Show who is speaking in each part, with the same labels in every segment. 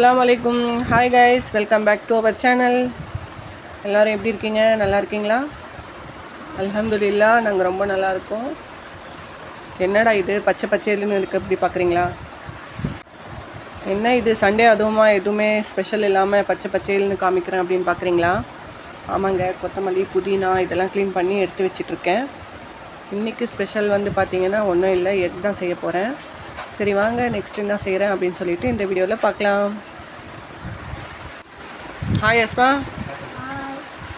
Speaker 1: அலாம் வலைக்கும் hi guys welcome back to our channel எல்லோரும் எப்படி இருக்கீங்க நல்லா இருக்கீங்களா இல்லா நாங்கள் ரொம்ப நல்லாயிருக்கோம் என்னடா இது பச்சை பச்சைன்னு இருக்குது இப்படி பார்க்குறீங்களா என்ன இது சண்டே அதுவுமா எதுவுமே ஸ்பெஷல் இல்லாமல் பச்சை பச்சைன்னு காமிக்கிறேன் அப்படின்னு பார்க்குறீங்களா ஆமாங்க கொத்தமல்லி புதினா இதெல்லாம் க்ளீன் பண்ணி எடுத்து வச்சிட்ருக்கேன் இன்றைக்கி ஸ்பெஷல் வந்து பார்த்திங்கன்னா ஒன்றும் இல்லை எக் தான் செய்ய போகிறேன் சரி வாங்க நெக்ஸ்ட் என்ன செய்கிறேன் அப்படின்னு சொல்லிட்டு இந்த வீடியோவில் பார்க்கலாம் ஹாய் யஸ்மா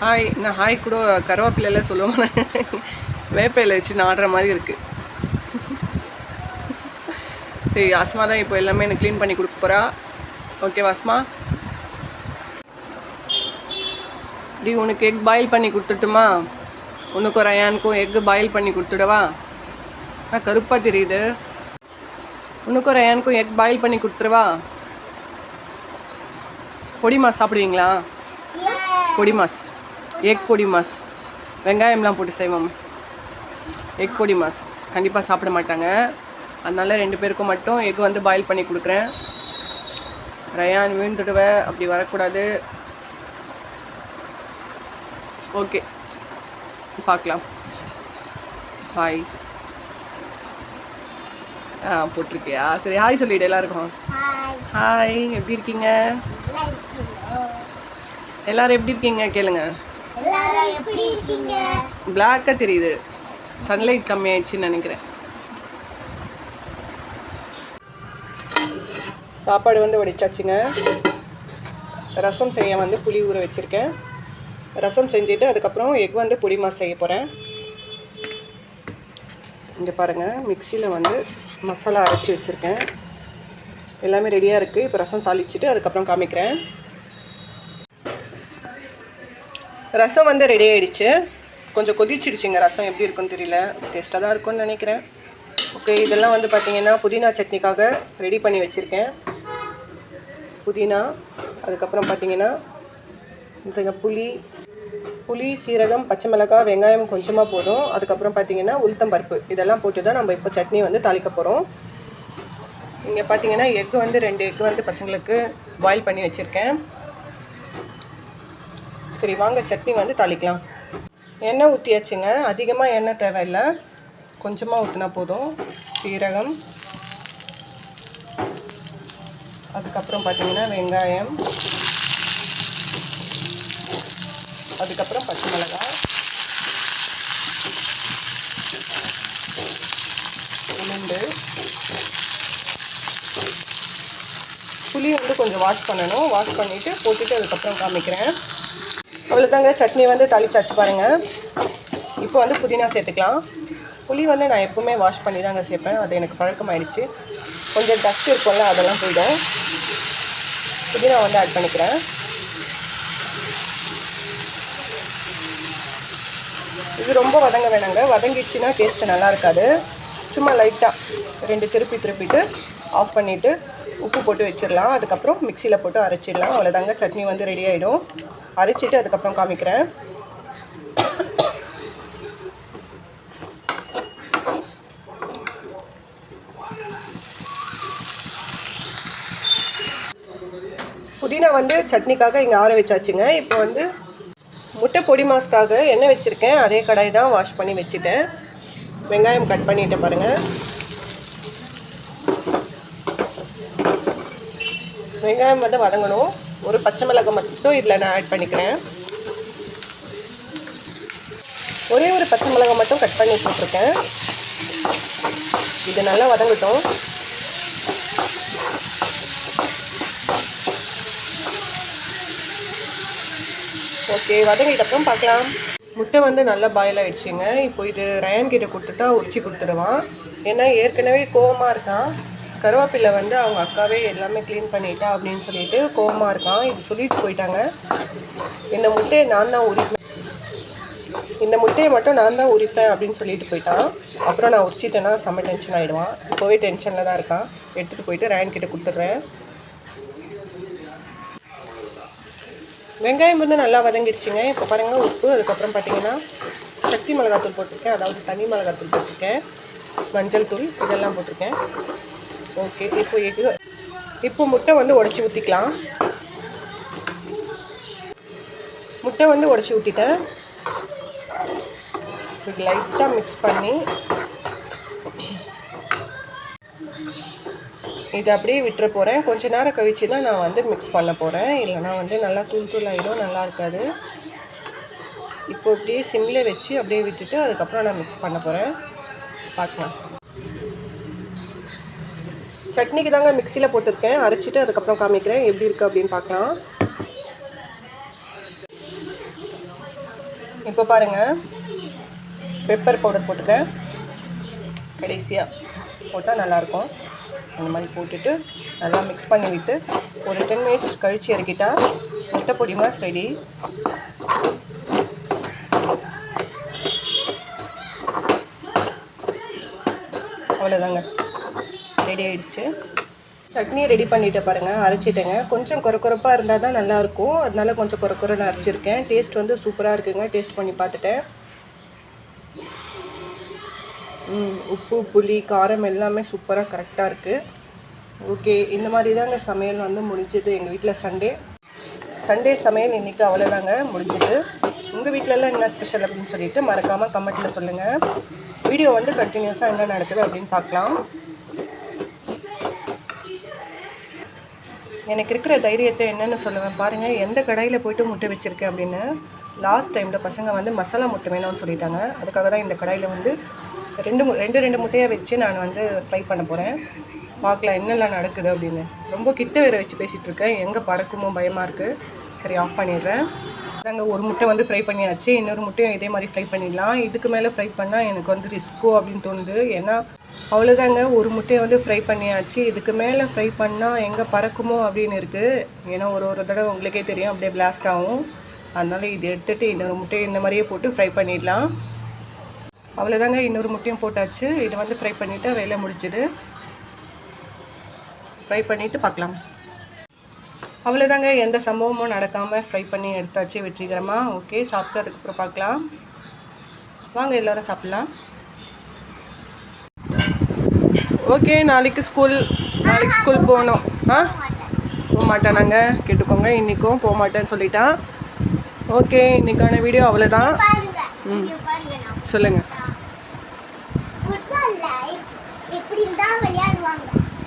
Speaker 1: ஹாய் நான் ஹாய் கூட கருவேப்பிலையில் சொல்லுவோம் வேப்பையில் வச்சு நான் ஆடுற மாதிரி இருக்குது சரி அஸ்மா தான் இப்போ எல்லாமே எனக்கு க்ளீன் பண்ணி கொடுக்க போகிறா ஓகேவா அஸ்மா டி உனக்கு எக் பாயில் பண்ணி கொடுத்துட்டுமா உனக்கும் ரயானுக்கும் எக்கு பாயில் பண்ணி கொடுத்துடவா நான் கருப்பாக தெரியுது உனக்கும் ரயானுக்கும் எக் பாயில் பண்ணி கொடுத்துருவா பொடி மாஸ் சாப்பிடுவீங்களா பொடி மாஸ் எக் பொடி மாஸ் வெங்காயம்லாம் போட்டு செய்வோம் எக் பொடி மாஸ் கண்டிப்பாக சாப்பிட மாட்டாங்க அதனால் ரெண்டு பேருக்கும் மட்டும் எக் வந்து பாயில் பண்ணி கொடுக்குறேன் ரயான் வீழ்ந்துடுவ அப்படி வரக்கூடாது ஓகே பார்க்கலாம் பாய் ஆ போட்டிருக்கியா சரி ஹாய் சொல்லிடு எல்லாருக்கும் ஹாய் எப்படி இருக்கீங்க எல்லாரும் எப்படி இருக்கீங்க கேளுங்க பிளாக்காக தெரியுது சன்லைட் கம்மியாயிடுச்சுன்னு நினைக்கிறேன் சாப்பாடு வந்து வடிச்சாச்சுங்க ரசம் செய்ய வந்து புளி ஊற வச்சுருக்கேன் ரசம் செஞ்சுட்டு அதுக்கப்புறம் எக் வந்து புளி மாஸ் செய்ய போகிறேன் இங்கே பாருங்கள் மிக்சியில் வந்து மசாலா அரைச்சி வச்சுருக்கேன் எல்லாமே ரெடியாக இருக்குது இப்போ ரசம் தாளிச்சுட்டு அதுக்கப்புறம் காமிக்கிறேன் ரசம் வந்து ரெடி ஆகிடுச்சு கொஞ்சம் கொதிச்சிடுச்சுங்க ரசம் எப்படி இருக்குன்னு தெரியல டேஸ்ட்டாக தான் இருக்கும்னு நினைக்கிறேன் ஓகே இதெல்லாம் வந்து பார்த்திங்கன்னா புதினா சட்னிக்காக ரெடி பண்ணி வச்சுருக்கேன் புதினா அதுக்கப்புறம் பார்த்திங்கன்னா இந்த புளி புளி சீரகம் பச்சை மிளகாய் வெங்காயம் கொஞ்சமாக போதும் அதுக்கப்புறம் பார்த்திங்கன்னா பருப்பு இதெல்லாம் போட்டு தான் நம்ம இப்போ சட்னி வந்து தாளிக்க போகிறோம் இங்கே பார்த்தீங்கன்னா எக் வந்து ரெண்டு எக் வந்து பசங்களுக்கு பாயில் பண்ணி வச்சுருக்கேன் சரி வாங்க சட்னி வந்து தாளிக்கலாம் எண்ணெய் ஊற்றியாச்சுங்க அதிகமாக எண்ணெய் தேவையில்லை கொஞ்சமாக ஊற்றினா போதும் சீரகம் அதுக்கப்புறம் பார்த்தீங்கன்னா வெங்காயம் அதுக்கப்புறம் பச்சை மிளகாய் உளுந்து புளி வந்து கொஞ்சம் வாஷ் பண்ணணும் வாஷ் பண்ணிவிட்டு போட்டுட்டு அதுக்கப்புறம் காமிக்கிறேன் அவ்வளோதாங்க சட்னி வந்து தாளிச்சாச்சு பாருங்கள் இப்போ வந்து புதினா சேர்த்துக்கலாம் புளி வந்து நான் எப்போவுமே வாஷ் பண்ணி தாங்க சேர்ப்பேன் அது எனக்கு பழக்கமாயிடுச்சு கொஞ்சம் டஸ்ட் இருக்கும்ல அதெல்லாம் போயிடும் புதினா வந்து ஆட் பண்ணிக்கிறேன் இது ரொம்ப வதங்க வேணாங்க வதங்கிடுச்சுன்னா டேஸ்ட்டு நல்லா இருக்காது சும்மா லைட்டாக ரெண்டு திருப்பி திருப்பிட்டு ஆஃப் பண்ணிவிட்டு உப்பு போட்டு வச்சிடலாம் அதுக்கப்புறம் மிக்சியில் போட்டு அரைச்சிடலாம் அவ்வளோதாங்க சட்னி வந்து ரெடி ஆகிடும் அரைச்சிட்டு அதுக்கப்புறம் காமிக்கிறேன் புதினா வந்து சட்னிக்காக இங்கே ஆற வச்சாச்சுங்க இப்போ வந்து முட்டை பொடி மாஸ்க்காக எண்ணெய் வச்சுருக்கேன் அதே கடாய் தான் வாஷ் பண்ணி வச்சுட்டேன் வெங்காயம் கட் பண்ணிட்டேன் பாருங்கள் வெங்காயம் மட்டும் வதங்கணும் ஒரு பச்சை மிளகு மட்டும் இதில் நான் ஆட் பண்ணிக்கிறேன் ஒரே ஒரு பச்சை மிளகாய் மட்டும் கட் பண்ணி வச்சுருக்கேன் இது நல்லா வதங்கட்டும் ஓகே வதங்கிட்டப்புறம் பார்க்கலாம் முட்டை வந்து நல்லா பாயில் ஆகிடுச்சிங்க இப்போ இது ரயான் கிட்ட கொடுத்துட்டா உரிச்சி கொடுத்துடுவான் ஏன்னா ஏற்கனவே கோவமாக இருக்கான் கருவேப்பிலை வந்து அவங்க அக்காவே எல்லாமே க்ளீன் பண்ணிட்டா அப்படின்னு சொல்லிட்டு கோவமாக இருக்கான் இது சொல்லிட்டு போயிட்டாங்க இந்த முட்டையை நான் தான் உரிப்பேன் இந்த முட்டையை மட்டும் நான் தான் உரிப்பேன் அப்படின்னு சொல்லிட்டு போயிட்டான் அப்புறம் நான் உரிச்சிட்டேன்னா செம்ம டென்ஷன் ஆகிடுவான் இப்போவே டென்ஷனில் தான் இருக்கான் எடுத்துகிட்டு போயிட்டு ரயான் கிட்ட கொடுத்துட்றேன் வெங்காயம் வந்து நல்லா வதங்கிடுச்சிங்க இப்போ பாருங்கள் உப்பு அதுக்கப்புறம் பார்த்தீங்கன்னா சக்தி மிளகாத்தூள் போட்டிருக்கேன் அதாவது தனி மிளகாத்தூள் போட்டிருக்கேன் மஞ்சள் தூள் இதெல்லாம் போட்டிருக்கேன் ஓகே இப்போ எது இப்போ முட்டை வந்து உடச்சி ஊற்றிக்கலாம் முட்டை வந்து உடச்சி ஊற்றிட்டேன் லைட்டாக மிக்ஸ் பண்ணி இது அப்படியே விட்டுற போகிறேன் கொஞ்ச நேரம் கழிச்சுனா நான் வந்து மிக்ஸ் பண்ண போகிறேன் இல்லைனா வந்து நல்லா தூள் தூள் ஆகிடும் நல்லா இருக்காது இப்போ இப்படியே சிம்மில் வச்சு அப்படியே விட்டுட்டு அதுக்கப்புறம் நான் மிக்ஸ் பண்ண போகிறேன் பார்க்கலாம் சட்னிக்கு தாங்க மிக்சியில் போட்டுருக்கேன் அரைச்சிட்டு அதுக்கப்புறம் காமிக்கிறேன் எப்படி இருக்குது அப்படின்னு பார்க்கலாம் இப்போ பாருங்கள் பெப்பர் பவுடர் போட்டுருக்கேன் கடைசியாக போட்டால் நல்லாயிருக்கும் அந்த மாதிரி போட்டுட்டு நல்லா மிக்ஸ் பண்ணி விட்டு ஒரு டென் மினிட்ஸ் கழித்து இறக்கிட்டால் முட்டை பொடி ரெடி அவ்வளோதாங்க ரெடி ஆகிடுச்சு சட்னி ரெடி பண்ணிட்டு பாருங்கள் அரைச்சிட்டேங்க கொஞ்சம் குறப்பாக இருந்தால் தான் நல்லாயிருக்கும் அதனால கொஞ்சம் நான் அரைச்சிருக்கேன் டேஸ்ட் வந்து சூப்பராக இருக்குங்க டேஸ்ட் பண்ணி பார்த்துட்டேன் உப்பு புளி காரம் எல்லாமே சூப்பராக கரெக்டாக இருக்குது ஓகே இந்த மாதிரி தாங்க சமையல் வந்து முடிஞ்சது எங்கள் வீட்டில் சண்டே சண்டே சமையல் இன்றைக்கி அவ்வளோதாங்க முடிஞ்சது உங்கள் வீட்டிலலாம் என்ன ஸ்பெஷல் அப்படின்னு சொல்லிட்டு மறக்காமல் கமெண்ட்டில் சொல்லுங்கள் வீடியோ வந்து கண்டினியூஸாக என்ன நடக்குது அப்படின்னு பார்க்கலாம் எனக்கு இருக்கிற தைரியத்தை என்னென்னு சொல்லுவேன் பாருங்கள் எந்த கடையில் போய்ட்டு முட்டை வச்சுருக்கேன் அப்படின்னு லாஸ்ட் டைமில் பசங்க வந்து மசாலா முட்டை வேணும்னு சொல்லிட்டாங்க அதுக்காக தான் இந்த கடையில் வந்து ரெண்டு ரெண்டு ரெண்டு முட்டையாக வச்சு நான் வந்து ஃப்ரை பண்ண போகிறேன் பார்க்கலாம் என்னெல்லாம் நடக்குது அப்படின்னு ரொம்ப கிட்ட வேற வச்சு பேசிகிட்டு இருக்கேன் எங்கே பறக்குமோ பயமாக இருக்குது சரி ஆஃப் பண்ணிடுறேன் நாங்கள் ஒரு முட்டை வந்து ஃப்ரை பண்ணியாச்சு இன்னொரு முட்டையும் இதே மாதிரி ஃப்ரை பண்ணிடலாம் இதுக்கு மேலே ஃப்ரை பண்ணால் எனக்கு வந்து ரிஸ்க்கோ அப்படின்னு தோணுது ஏன்னா அவ்வளோதாங்க ஒரு முட்டையை வந்து ஃப்ரை பண்ணியாச்சு இதுக்கு மேலே ஃப்ரை பண்ணால் எங்கே பறக்குமோ அப்படின்னு இருக்குது ஏன்னா ஒரு ஒரு தடவை உங்களுக்கே தெரியும் அப்படியே பிளாஸ்ட் ஆகும் அதனால் இது எடுத்துகிட்டு இன்னொரு முட்டையை இந்த மாதிரியே போட்டு ஃப்ரை பண்ணிடலாம் அவ்வளோதாங்க இன்னொரு முட்டையும் போட்டாச்சு இதை வந்து ஃப்ரை பண்ணிவிட்டு வேலை முடிச்சுது ஃப்ரை பண்ணிவிட்டு பார்க்கலாம் அவ்வளோதாங்க எந்த சம்பவமும் நடக்காமல் ஃப்ரை பண்ணி எடுத்தாச்சு வெற்றிகரமாக ஓகே சாப்பிட்டு அதுக்கப்புறம் பார்க்கலாம் வாங்க எல்லோரும் சாப்பிட்லாம் ஓகே நாளைக்கு ஸ்கூல் நாளைக்கு ஸ்கூல் போகணும் ஆ போக நாங்கள் கேட்டுக்கோங்க இன்றைக்கும் போக மாட்டேன்னு சொல்லிட்டான் ஓகே இன்றைக்கான வீடியோ அவ்வளோதான் ம் சொல்லுங்கள்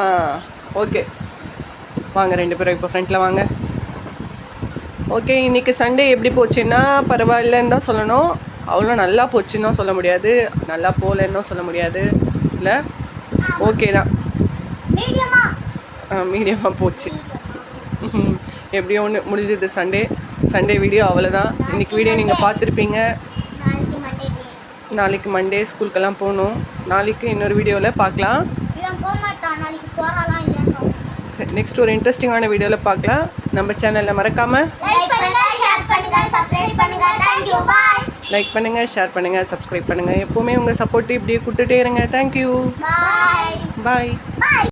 Speaker 1: ஆ ஓகே வாங்க ரெண்டு பேரும் இப்போ ஃப்ரெண்டில் வாங்க ஓகே இன்றைக்கி சண்டே எப்படி போச்சுன்னா பரவாயில்லன்னு தான் சொல்லணும் அவ்வளோ நல்லா போச்சுன்னு சொல்ல முடியாது நல்லா போகலன்னு சொல்ல முடியாது இல்லை ஓகே தான் மீடியமாக போச்சு எப்படியோ ஒன்று முடிஞ்சது சண்டே சண்டே வீடியோ அவ்வளோதான் இன்றைக்கி வீடியோ நீங்கள் பார்த்துருப்பீங்க நாளைக்கு மண்டே ஸ்கூலுக்கெல்லாம் போகணும் நாளைக்கு இன்னொரு வீடியோவில் பார்க்கலாம் நெக்ஸ்ட் ஒரு இன்ட்ரெஸ்டிங்கான வீடியோவில் பார்க்கலாம் நம்ம சேனலில் மறக்காமல் லைக் பண்ணுங்கள் ஷேர் பண்ணுங்கள் சப்ஸ்கிரைப் பண்ணுங்கள் எப்போவுமே உங்கள் சப்போர்ட் இப்படியே கொடுத்துட்டே இருங்க தேங்க்யூ பாய் பாய்